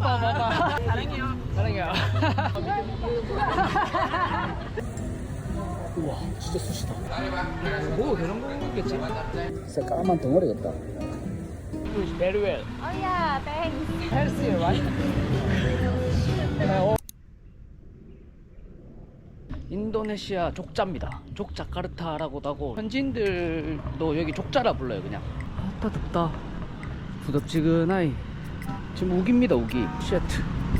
먹어봐 먹어봐 사랑해요 사랑해요 우와 진짜 쑤시다 먹어도 되는 거겠지 새까만 덩어리 같다 Very well Oh yeah, thanks. Healthy, right? 인도네시아 족자입니다. 족자카르타라고도 하고 현지인들도 여기 족자라 불러요 그냥. 아따 덥다. 부덥지근하이. 지금 우기입니다 우기. 쉣.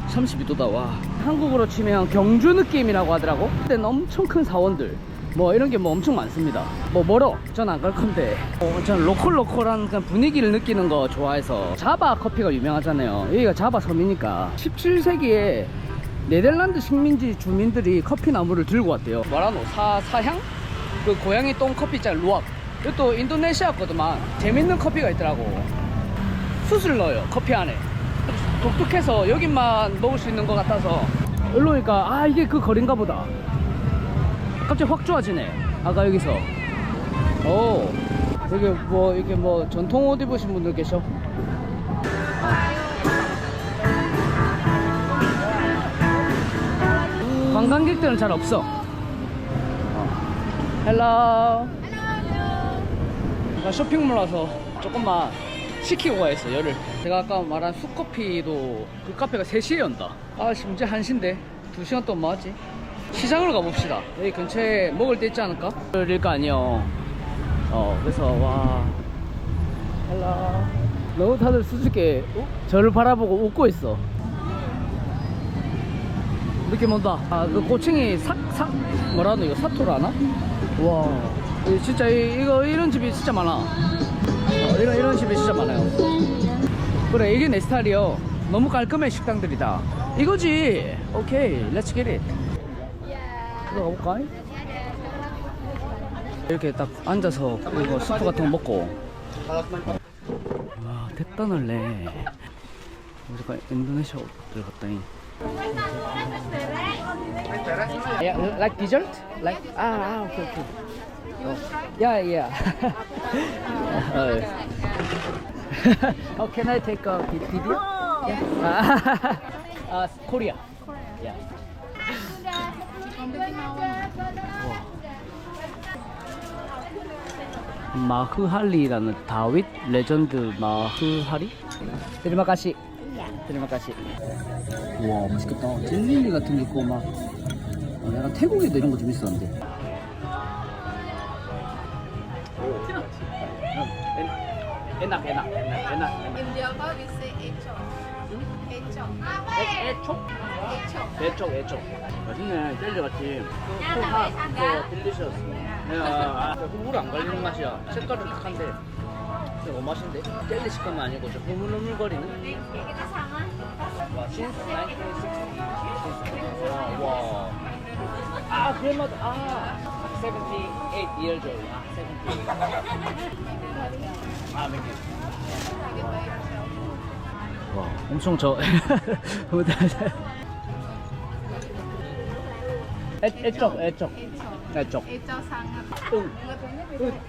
32도다 와. 한국으로 치면 경주 느낌이라고 하더라고. 그때는 엄청 큰 사원들. 뭐 이런 게 뭐 엄청 많습니다. 뭐 멀어. 전 안 갈 건데. 어, 저는 로컬로컬한 분위기를 느끼는 거 좋아해서 자바 커피가 유명하잖아요. 여기가 자바 섬이니까 17세기에 네덜란드 식민지 주민들이 커피 나무를 들고 왔대요. 뭐라노? 사 사향? 그 고양이 똥 커피 있잖아 루악. 이것도 인도네시아 거더만 재밌는 커피가 있더라고. 숯을 넣어요 커피 안에. 독특해서 여기만 먹을 수 있는 것 같아서 일로 오니까 아 이게 그 거리인가 보다. 갑자기 확 좋아지네. 아까 여기서. 오. 여기 뭐 이렇게 뭐 전통 옷 입으신 분들 계셔? 관광객들은 잘 없어. 헬로. 나 쇼핑몰 와서 조금만 시키고 가야겠어 열을 제가 아까 말한 쑥커피도 그 카페가 3시에 연다. 아 심지어 1시인데 2시간 동안 뭐 하지? 시장을 가봅시다. 여기 근처에 먹을 데 있지 않을까? 그럴 거 아니요. 어 그래서 와. 헬로 너무 다들 수줍게 어? 저를 바라보고 웃고 있어. 느낌 온다. 아그 고층이 사, 사 뭐라노 이거 사토를 하나? 와. 이 진짜 이, 이거 이런 집이 진짜 많아. 어, 이런 이런 집이 진짜 많아요 그래 이게 내 스타일이요. 너무 깔끔해 식당들이다. 이거지. 오케이 렛츠 겟잇 들어가 볼까? 이렇게 딱 앉아서 이거 스프 같은 거 먹고. 와 됐다늘래. 잠깐 인도네시아 옷들 갔다니. Yeah, like dessert? Like ah, ah okay okay. Uh, oh, can I take a vi- video? Yeah. uh, Korea. Yeah. 마흐할리라는 다윗 레전드 마흐할리? 드리마카시. 드리마카시. 우와 맛있겠다. 젤리 같은 게 있고 막 어, 약간 태국에도 이런 거 좀 있었는데. 에낙 에낙 에낙 에낙 In Java we say echo. Echo. 애촉? 애촉 애촉 맛있네. 젤리 같이 코하 코 딜리셔스 야 물안 갈리는 맛이야. 색깔은 탁한데. 너무 맛있는데? 젤리 식감은 아니고 좀 흐물흐물거리는? 와 신스 1960 와. 아, grandmother. 아, 78 years old. 아, 78. 아, thank you. 와, 엄청 저. 애, 애쪽, 애쪽. 애쪽. Sangat. 응. 응.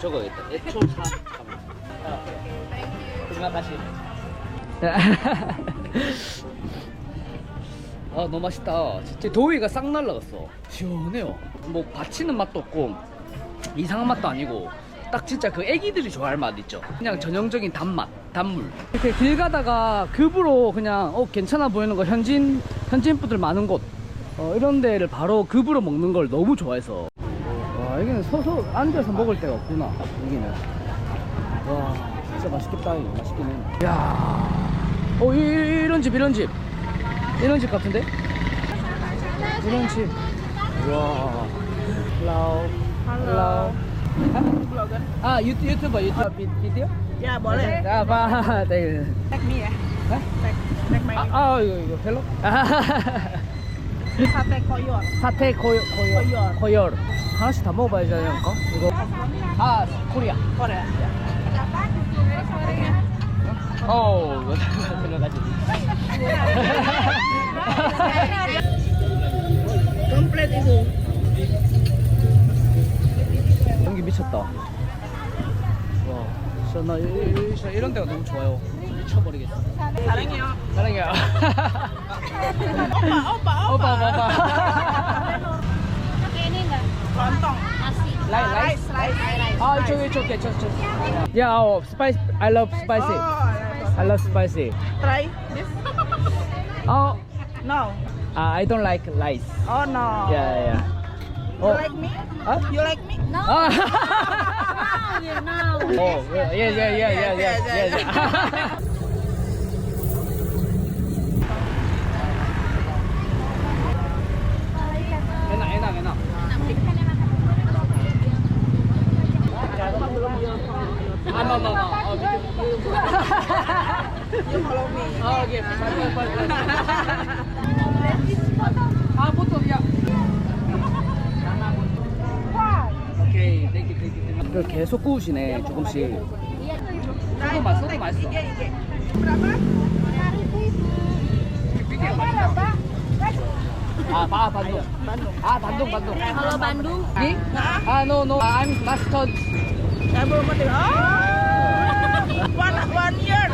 저거 있다. 애초 사. 아, you. terima kasih. 아 너무 맛있다. 진짜 더위가 싹 날라갔어. 시원해요. 뭐 받치는 맛도 없고 이상한 맛도 아니고 딱 진짜 그 애기들이 좋아할 맛 있죠. 그냥 전형적인 단맛, 단물. 이렇게 길 가다가 급으로 그냥 어 괜찮아 보이는 거 현지인 현지인 분들 많은 곳 어, 이런 데를 바로 급으로 먹는 걸 너무 좋아해서 와 여기는 서서 앉아서 먹을 데가 없구나 여기는 와 진짜 맛있겠다 이거 맛있긴 해. 야, 어 이런 집 이런 집 이런 집 같은데? 이런 집. 와. Hello. Hello. Ah, boleh. Ah, apa? Thank Tag me ya. Hah? Tag, tag my 아, 아, 이거 이거 hello. sate koyor. 사태 고요 고요. 고열. 하나씩 다 먹어봐야지 않을까? 이거. 아, 코리아. Korea. 어, 들어가지. 진짜 나 이, 이, 이, 이런 데가 너무 좋아요. 미쳐버리겠어. Sarangi ya. 사랑해요. Opa, opa, 오빠, opa. 오빠. Pakai ini enggak? Lontong. Nasi. 라이, 라이. Rice, rice. 아, it's okay, it's okay. Just, just. Yeah, oh, spice. I love spicy. Oh, I love spicy. try this. Oh, No. uh, I don't like rice. Oh no. Yeah, yeah. You Oh. like me? Huh? You like me? No. Ah. you know. Oh, yeah, yeah, yeah, yeah, yeah, Yes, yeah, yes, yeah. enak, enak, enak. Ah, no, no, no. Oh, You follow me. oh, okay. Bye, bye, bye, bye. Ah, foto, ya. 오케이, 이걸 계속 구우시네, 조금씩. Ige, ige. Berapa? 아, 바, 반동. 아, 반동, 반동. Bandung, 니? 아, no, no. I'm mustard. Saya belum mati. Oh. One, one year.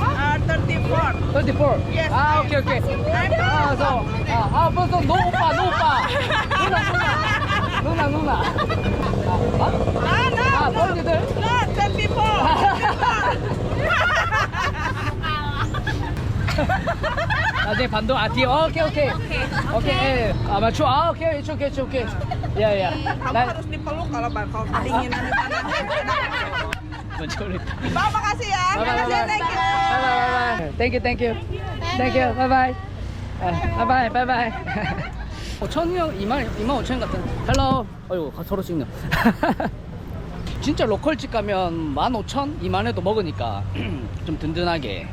Uh, 34. 24. Yes. 아, 오케이, 오케이. 아, 저, 아, 아, 벌써 노 오빠, 노 오빠. 누나, 누나. 누나, 누나. 아, Ah, no, 아, no. 언니들? No, 24. 나중에 반동, 아, 뒤에, 어, 오케이, 오케이. 오케이, 예. 아, 맞춰. 아, 오케이, it's okay, it's okay. 야, 야. Kamu 나, harus dipeluk kalau kalau kedinginan di mana. 먼저 Bang, makasih ya. Makasih ya, thank you. 바이바이. 땡큐 땡큐. 땡큐. 바이바이. 아, 바이바이. 바이바이. 5천이면 2만 2만 5천 같은. 헬로. 어이구 서로 찍네. 진짜 로컬 집 가면 15,000, 2만에도 먹으니까 좀 든든하게.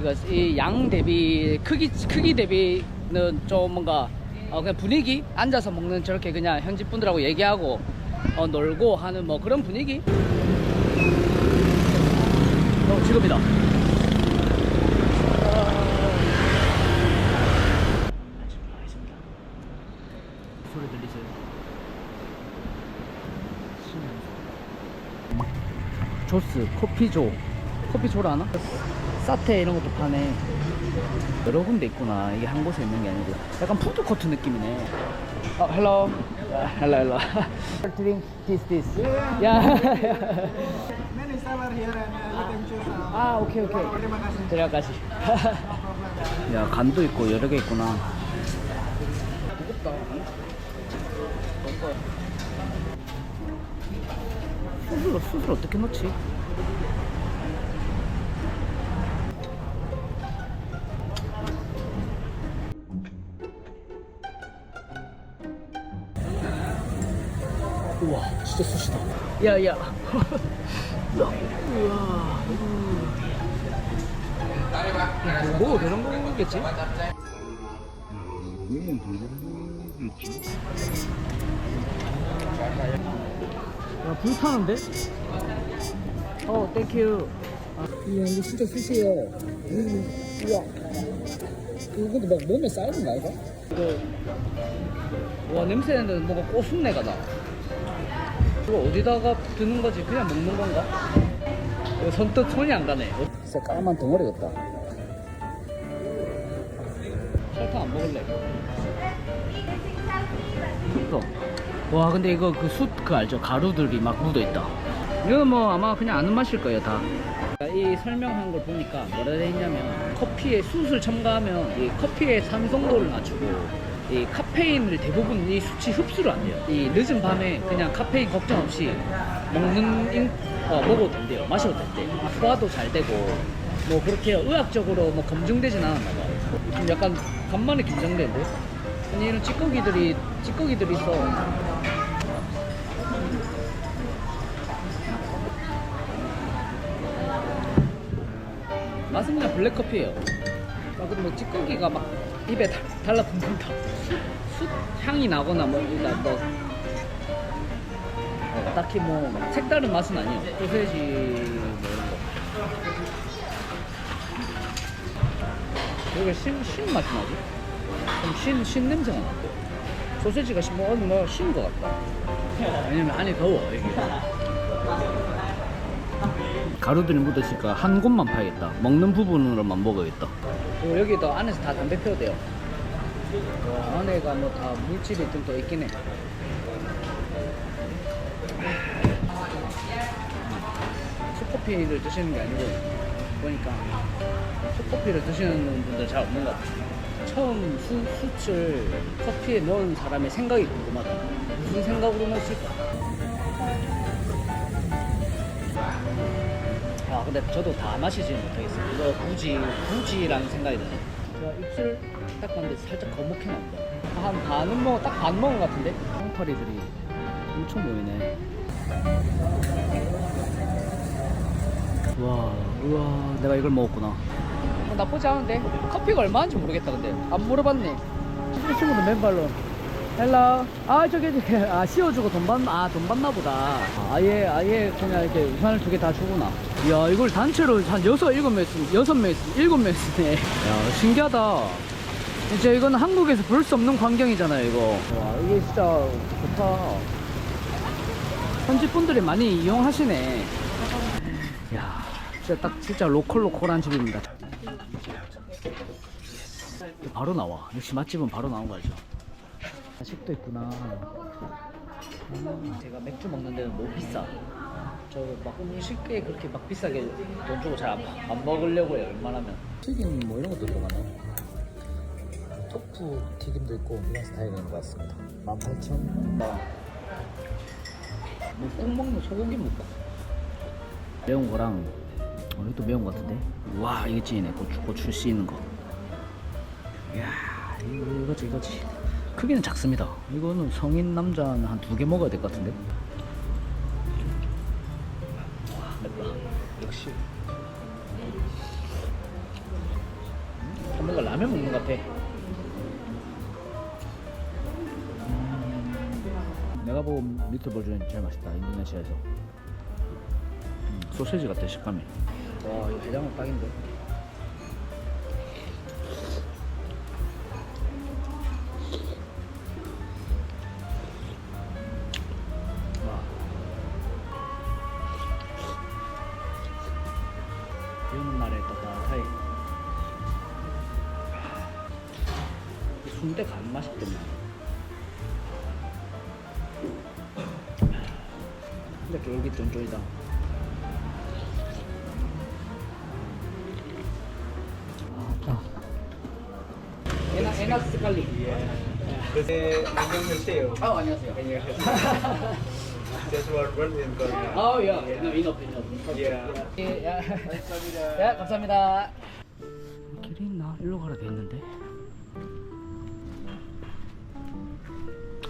이거 이양 대비 크기 크기 대비는 좀 뭔가 어, 그냥 분위기 앉아서 먹는 저렇게 그냥 현지 분들하고 얘기하고 어, 놀고 하는 뭐 그런 분위기. 어, 지금이다. 소리 들리세요? 조스, 커피조. 커피조를 아나? 사테 이런 것도 파네. 여러 군데 있구나. 이게 한 곳에 있는 게 아니고. 약간 푸드코트 느낌이네. 어. Uh, hello, hello. Drink this, this. Yeah. Many seller here and you can choose. 아, 오케이, 오케이. terima kasih. 들어가시. 야, 간도 있고 여러 개 있구나. 무겁다. 수술, 수술 어떻게 넣지? 진짜 쑤시다. 야, 야. 우와. 뭐 되는 거겠지? 야, 불 타는데? 어, 땡큐. 아, 이야, 이거 진짜 수시요. 우와. 근데 막 몸에 쌓이는 거 아이가? 이거. 와, 냄새는 뭔가 꼬순내가 나. 이거 어디다가 드는 거지? 그냥 먹는 건가? 이거 손뜻 손이 안 가네. 진짜 까만 덩어리 같다. 설탕 안 먹을래. 이거. 와 근데 이거 그 숯 그 알죠? 가루들이 막 묻어 있다. 이거 뭐 아마 그냥 아는 맛일 거예요 다. 이 설명한 걸 보니까 뭐라 돼 있냐면 커피에 숯을 첨가하면 이 커피의 산성도를 낮추고 이 카페인을 대부분 이 수치 흡수를 안 돼요. 이 늦은 밤에 그냥 카페인 걱정 없이 먹는 인- 어, 먹어도 된대요. 마셔도 된대요. 소화도 잘 되고 뭐 그렇게 의학적으로 뭐 검증되진 않았나 봐. 좀 약간 간만에 긴장되는데. 아니 이런 찌꺼기들이 찌꺼기들이 있어. 맛은 그냥 블랙커피예요. 아, 근데 뭐 찌꺼기가 막 입에 달- 달라붙는다. 숯, 숯 향이 나거나 뭐, 그러니까 뭐 어, 딱히 뭐 색다른 맛은 아니에요. 소세지 뭐 이런 거. 여기 신, 신 맛이 나지? 좀 신, 신 냄새가 나. 소세지가 신, 뭐, 뭐, 신것 같다. 왜냐면 안에 더워, 여기. 가루들이 묻었으니까 한 곳만 파야겠다. 먹는 부분으로만 먹어야겠다. 어, 여기도 안에서 다 담배 피워도 돼요. 와, 안에가 뭐 다 물질이 좀 더 있긴 해. 초코피를 드시는 게 아니고 보니까 초코피를 드시는 분들 잘 없는 것 같아. 처음 수, 숯을 커피에 넣은 사람의 생각이 궁금하다. 무슨 생각으로 넣었을까? 근데 저도 다 마시지는 못하겠어요. 이거 굳이 굳이라는 생각이 드네. 제가 입술 딱 봤는데 살짝 거목해 나온다. 한 반은 먹, 딱반 먹은 것 같은데? 콩파리들이 엄청 모이네. 와, 우와, 내가 이걸 먹었구나. 어, 나쁘지 않은데? 커피가 얼마인지 모르겠다, 근데. 안 물어봤네. 이 친구도 맨발로. 헬로. 아, 저기, 아, 씌워주고 돈 받, 아, 돈 받나 보다. 아, 아예, 아예 그냥 이렇게 우산을 두 개 다 주구나. 이야, 이걸 단체로 한 여섯, 일곱 명 쓰, 여섯 명 쓰, 일곱 명 쓰네. 야, 신기하다. 진짜 이거는 한국에서 볼 수 없는 광경이잖아요, 이거. 와, 이게 진짜 좋다. 현지 분들이 많이 이용하시네. 야, 진짜 딱 진짜 로컬 로컬한 집입니다. 바로 나와. 역시 맛집은 바로 나온 거 알죠? 아직도 있구나. 음, 제가 맥주 먹는 데는 너무 비싸. 저막 음식에 그렇게 막 비싸게 돈 주고 잘 안 먹으려고 해요. 웬만하면. 튀김 뭐 이런 것도 들어가네. 토프 튀김도 있고 이런 스타일인 것 같습니다. 18,000원. 뭐꼭 먹는 소고기 먹고. 매운 거랑 어, 이것도 매운 거 같은데? 와 이게 찐이네 고추 고추 씌는 거. 이야 이거 이거지 이거지. 크기는 작습니다. 이거는 성인 남자는 한 두 개 먹어야 될 것 같은데. 와 맵다. 역시. 음, 뭔가 라면 먹는 것 같아. 음, 내가 본 미트볼 중에 제일 맛있다 인도네시아에서. 음, 소세지 같아 식감이. 와 이거 해장은 딱인데. Museo. 아 안녕하세요. Just one word in Korea. 아 야, 너 인업 인업. Yeah. 예, 야, 야, 감사합니다. 길이 있나? 일로 가라 돼 있는데.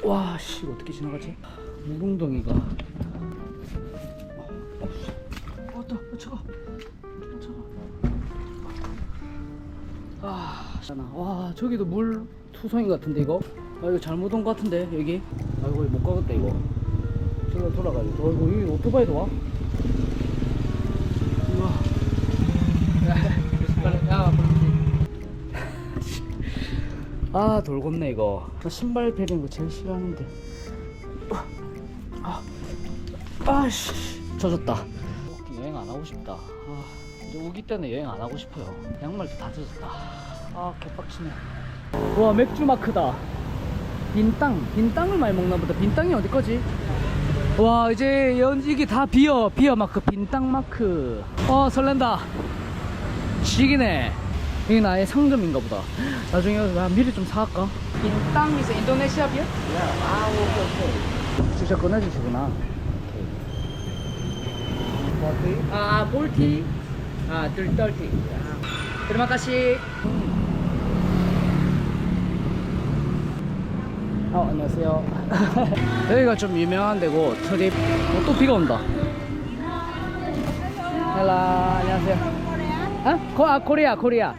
와, 씨, 어떻게 지나가지? 무릉덩이가. 어, 어, 또, 어, 차가, 어, 차가. 아. 와, 저기도 물 투성이 같은데 이거? 아, 이거 잘못 온 것 같은데 여기? 아이고, 못 가겠다 이거. 저로 돌아가야 돼. 어, 이거 여기 오토바이도 와? 우와. 야, 아, 돌겠네, 이거. 나 신발 베리는 거 제일 싫어하는데. 아, 아, 씨. 젖었다. 여행 안 하고 싶다. 아, 이제 우기 때는 여행 안 하고 싶어요. 양말도 다 젖었다. 아, 개빡치네. 와, 맥주 마크다. 빈 땅, 빈 땅을 많이 먹나 보다. 빈 땅이 어디 거지? 와 이제 연 이게 다 비어 비어 마크 빈땅 마크. 어 설렌다. 지기네. 이게 나의 상점인가 보다. 나중에 나 미리 좀 사갈까? 빈땅에서 인도네시아 비어? 아 오케이 오케이. 주차 꺼내주시구나. 아 볼티? 아 들떨티 terima kasih 어, 안녕하세요. 여기가 좀 유명한 데고 트립. 어, 또 비가 온다. 헬로, 안녕하세요. 아, 코, 아 코리아, 코리아.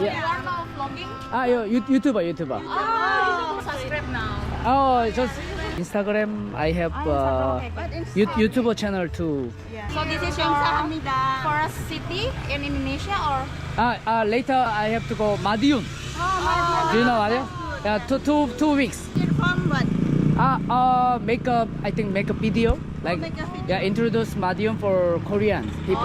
예. 아, 요 유, 유튜버, 유튜버. Oh, subscribe now. Oh, just Instagram. I have uh, you, YouTuber channel too. So this is your first city in Indonesia or? Ah, uh, later I have to go Madiun. Oh, Do you know Madiun? Yeah, two, two, two weeks. From what? Ah, uh, make a, I think make a video, like, make a video. yeah, introduce Madiun for Korean people.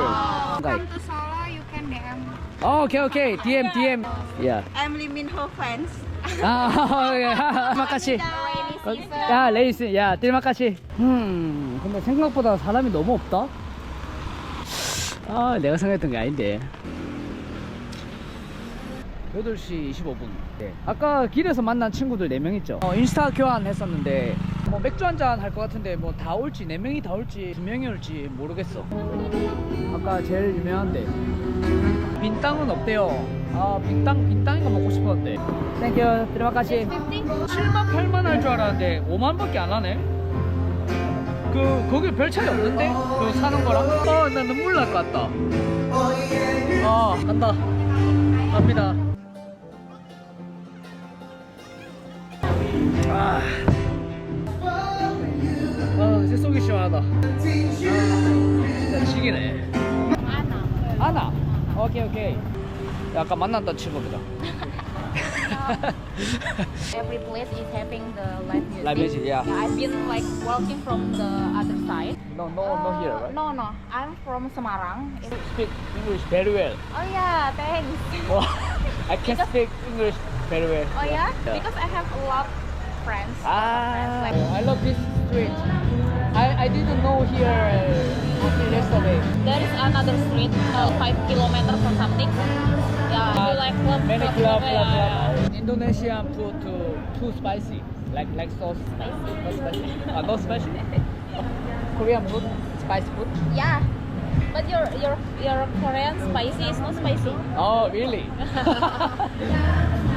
Okay. Come to Solo, you can DM. Oh, okay, okay, DM, DM. Yeah. I'm Lee Min Ho fans. 아, 예. kasih. 야, 레이스, 야, kasih. 음, 근데 생각보다 사람이 너무 없다. 아, 내가 생각했던 게 아닌데. 8시 25분. 네. 아까 길에서 만난 친구들 4명 있죠? 어, 인스타 교환 했었는데, 뭐 맥주 한잔 할 것 같은데, 뭐 다 올지, 4명이 다 올지, 2명이 올지 모르겠어. 아까 제일 유명한데. 빈 땅은 없대요. 아, 빈 땅, 빈 땅인 거 먹고 싶었는데. 땡큐, 들어가시. 7만 8만 할 줄 알았는데 5만 밖에 안 하네. 그 거기 별 차이 없는데? 그 사는 거랑? 어, 나 눈물 날 것 같다. 아, 간다. 갑니다. 아, 아, 이제 속이 시원하다. 아, 진짜 지기네. Anna. 아나. 오케이 오케이. 야, 아까 만났던 친구보다. Every place is having the live music. Live music, yeah. I've been like walking from the other side. No, no, no here, right? No, no. I'm from Semarang. It's- Speak English very well. Oh yeah, thanks. I can speak English very well. Oh yeah? Yeah. Because I have a lot friends. Ah, Like, I love this street. I, I didn't know here uh, until yesterday. there is another street, uh, five kilometers or something. Yeah, Uh, like club, many club, club, yeah, club, yeah. Indonesian food too too spicy, like like so spicy. Not spicy. Uh, not spicy. Korean food, spicy food. Yeah. But your your your Korean spicy is not spicy. Oh really?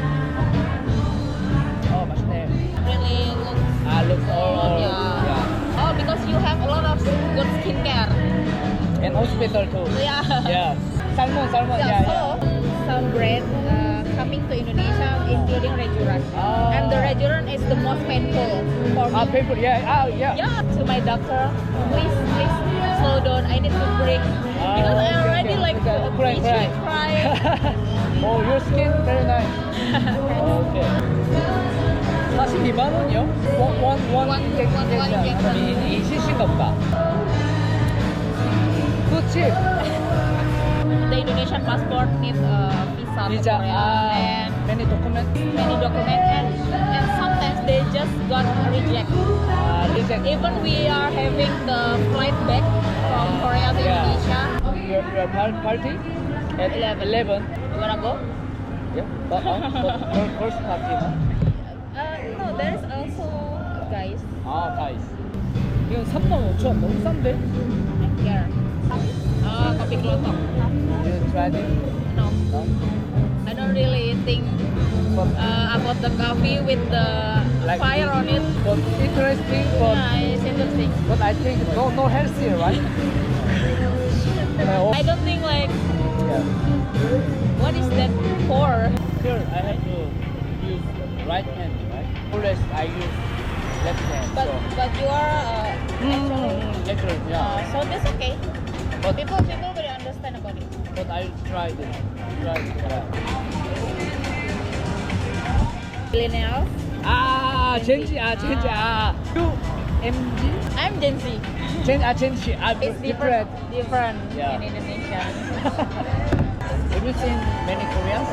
Looks Ah, looks all Yeah. yeah. Oh, because you have a lot of good skincare. And hospital too. Yeah. Yeah. Salmon, salmon. Yeah, Yeah, so yeah. some brand uh, coming to Indonesia, including Rejuran. Oh. And the Rejuran is the most painful for me. Ah, people. Yeah. Ah, yeah. Yeah, to my doctor, please, please slow down. I need to break Ah, because I already okay. like Okay, cry, itchy, cry. cry. oh, your skin very nice. okay. 42만 원이요? 원, 원, 원, One- 인젝- one- one 인젝션. injection. 이, 이 시신가 보다. 그치? The Indonesian passport need uh, visa to Visa, Korea ah, and many documents. many documents and and sometimes they just got reject. Uh, reject. Even we are having the flight back from Korea to Yeah. Indonesia. Your, your par- party? At 11. 11. You wanna go? Yeah. But, uh, but fir- first party. no? Uh, no, there's also guys 아, guys. 이건 35,000원 너무 싼데? here. Uh, kopi kelotok. You tried it? No, No? I don't really think But, uh, about the coffee with the Like- fire on it. but interesting, but, Yeah, it's interesting. but I think no, no healthier, right? Uh, I don't think like yeah. what is that for? Here, I have to use right hand, right? I use left hand. But, so. but you are uh, mm, actually, mm, mm yeah. uh, so that's okay. But people people will understand about it. But I tried ah, it. Ah, try it. Millennials. Ah, Gen Z. Ah, Gen Z. Ah. You MG? I'm Gen Z. Gen ah, Gen Z. Ah, it's different. Different, yeah. in Indonesia. Have you seen many Koreans?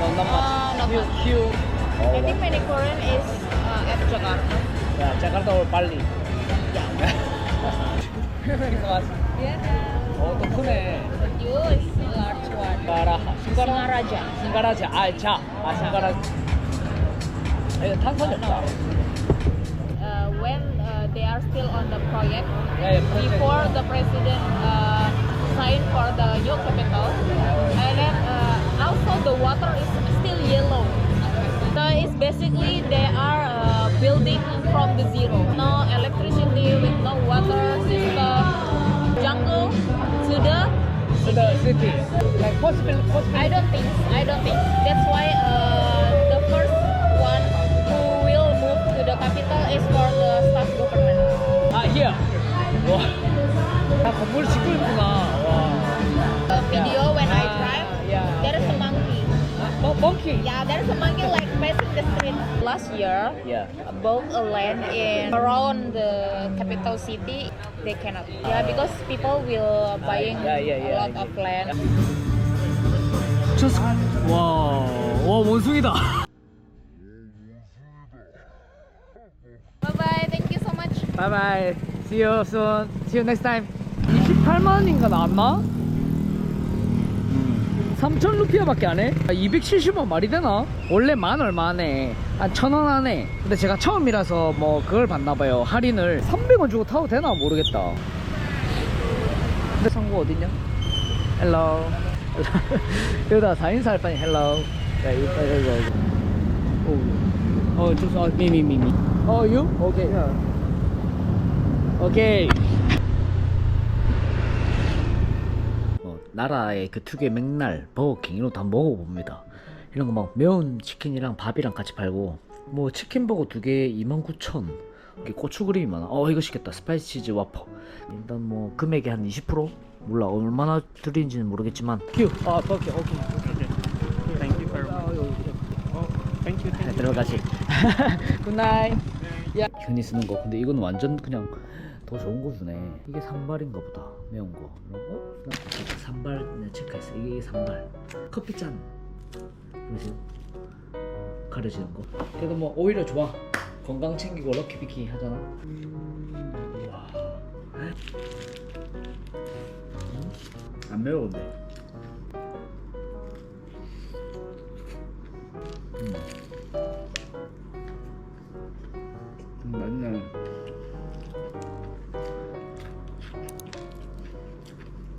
No, not much. Uh, not few, much. Few I think many Korean is uh, at Jakarta. 야, 자카르타 or 발리. Yeah. 크리스마스. Yeah. 어, 또 크네. You is a large one. 신가라. 신가라. Singaraja. 신가라자. 아, 자. 아, 신가라. 이거 탄산이 없다. Uh, when uh, they are still on the project, 네, project. before the president uh, signed for the new capital, and then uh, also the water is still yellow. So it's basically they are uh, building from the zero. No electricity with no water system. Jungle to the To the city. Like possible, possible. I don't think. I don't think. That's why uh, the first one who will move to the capital is for the staff government. 아, here. 와. 다 건물 짓고 있구나. 와. The video when I Ah, drive, yeah. there is a monkey. 아, 뭐, monkey. Yeah, there's a monkey like passing the street. Last year, Yeah. bought a land in around the capital city. They cannot. Yeah, because people will buying Yeah, yeah, yeah, a lot I of land. just 와, 와 원숭이다. Bye bye. Thank you so much. Bye bye. See you soon. See you next time. 28만 원인가 나왔나? 3천 루피아밖에 안 해? 270원 말이 되나? 원래 만 얼마 하네. 한 천원 하네. 근데 제가 처음이라서 뭐 그걸 받나봐요. 할인을 300원 주고 타도 되나 모르겠다. 근데 상구 어딨냐? 헬로. 여기다 4인사 할 바니 헬로. 야, 이거, 이거, 이거. 오. 어, 미, 미, 미, 미. 어, you? 오케이. 오케이. 어, 나라의 그 특유의 맥날, 버거킹 이런 거 다 먹어봅니다. 이런 거 막 매운 치킨이랑 밥이랑 같이 팔고 뭐 치킨 버거 두 개에 29,000 이게 고추 그림이 많아. 어 이거 시켰다. 스파이시 치즈 와퍼. 일단 뭐 금액이 한 20% 몰라 얼마나 드리는지는 모르겠지만 큐. 아 오케이 오케이 you. 잘 들어가시. 굿나잇. 야. 흔히 쓰는 거. 근데 이건 완전 그냥 더 좋은 거 주네. 이게 산발인가 보다. 매운 거. 어? 산발 네, 내가 체크했어 이게 산발. 커피잔. 보이세요? 가려지는 거. 그래도 뭐 오히려 좋아. 건강 챙기고 럭키비키 하잖아. 와. 안 매워 근데. 음. 음 맛있네.